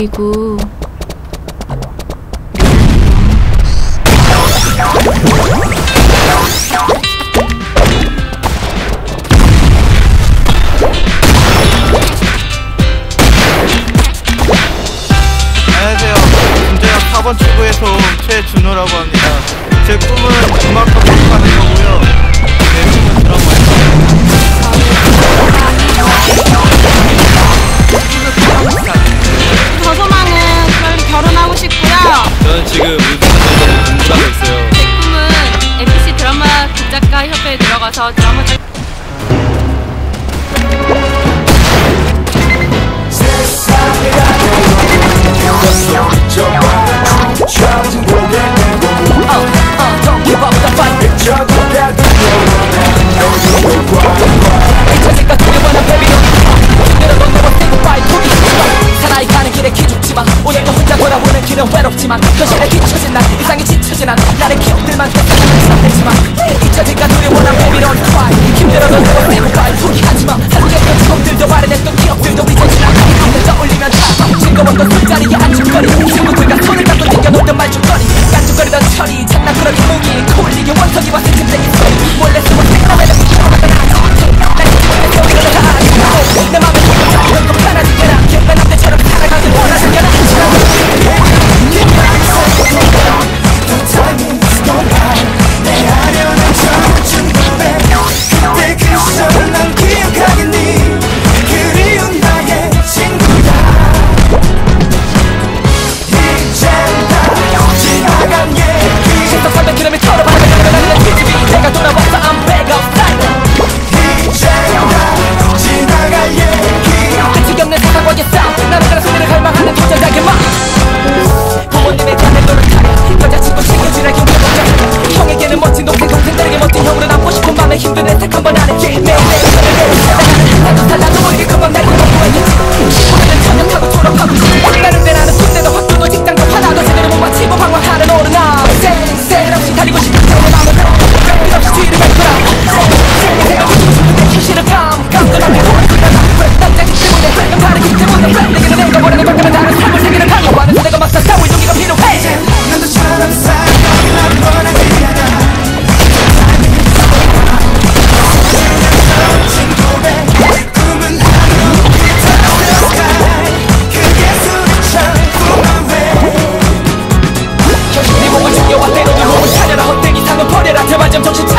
그리고 사번 출구에서 온 최준호라고 합니다. 제 꿈은 음악 감독하는 거고요. 저 너무 좀... 오늘도 혼자 돌아오는 길은 외롭지만 현실에 뒤처진 난 이상이 지쳐진 난 나는 기억들만 계속 멋진 형으로 남고 싶은 맘에 힘든 애택 한번 안 했지 매일 매일 매일. 점정신